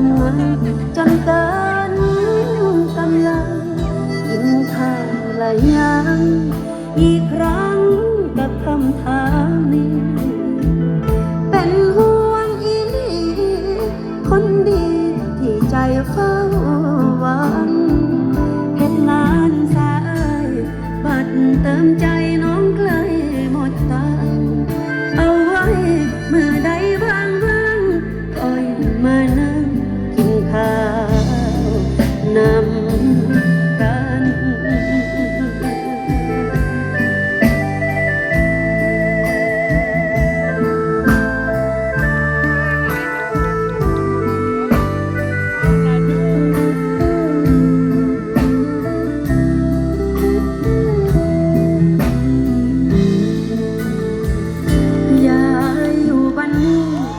อนมันจนเกินกำลังยิ้มทางละยังอีกครั้งกับคำถามนี้ เป็นห่วงอีลีคนดีที่ใจเฝ้าหวังเห็นนานสายบัดเติมใจ